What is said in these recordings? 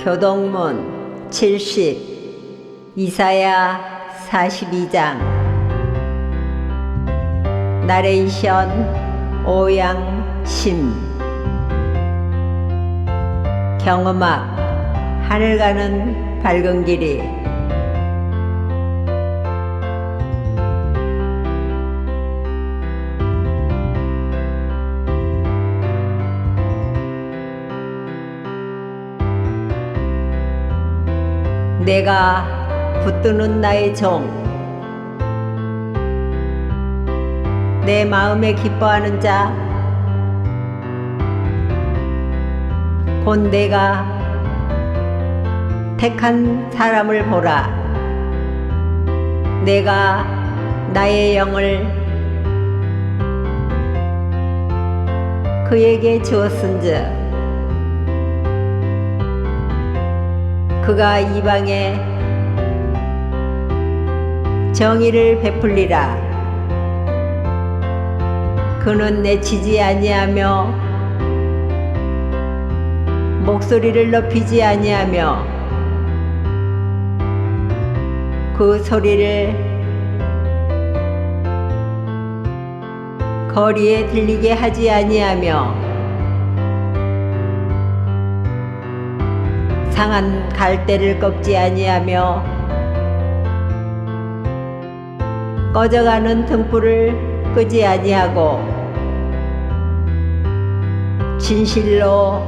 교동문 70 이사야 42장. 나레이션 오양심. 경음악 하늘 가는 밝은 길이 내가 붙드는 나의 종, 내 마음에 기뻐하는 자, 곧 내가 택한 사람을 보라. 내가 나의 영을 그에게 주었은즉 그가 이방에 정의를 베풀리라. 그는 내치지 아니하며 목소리를 높이지 아니하며 그 소리를 거리에 들리게 하지 아니하며 상한 갈대를 꺾지 아니하며 꺼져가는 등불을 끄지 아니하고 진실로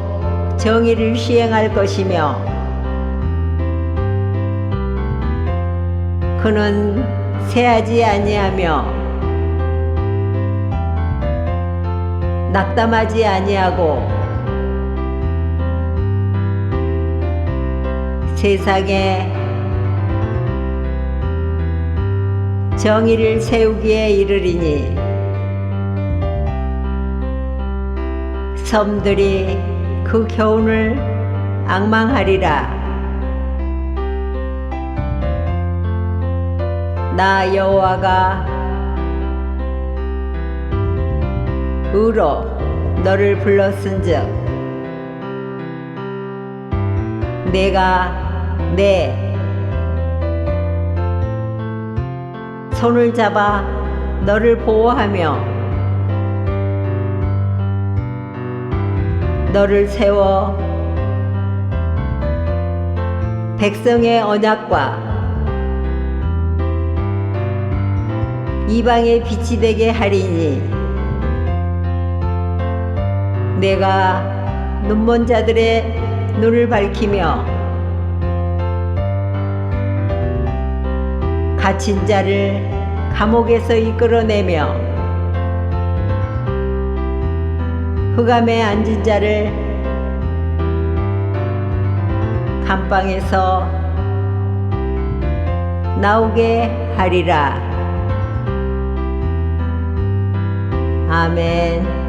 정의를 시행할 것이며 그는 새하지 아니하며 낙담하지 아니하고 세상에 정의를 세우기에 이르리니 섬들이 그 교훈을 악망하리라. 나 여호와가 의로 너를 불렀은즉 내가 내 손을 잡아 너를 보호하며 너를 세워 백성의 언약과 이방의 빛이 되게 하리니 내가 눈먼 자들의 눈을 밝히며 갇힌 자를 감옥에서 이끌어내며 흑암에 앉은 자를 감방에서 나오게 하리라. 아멘.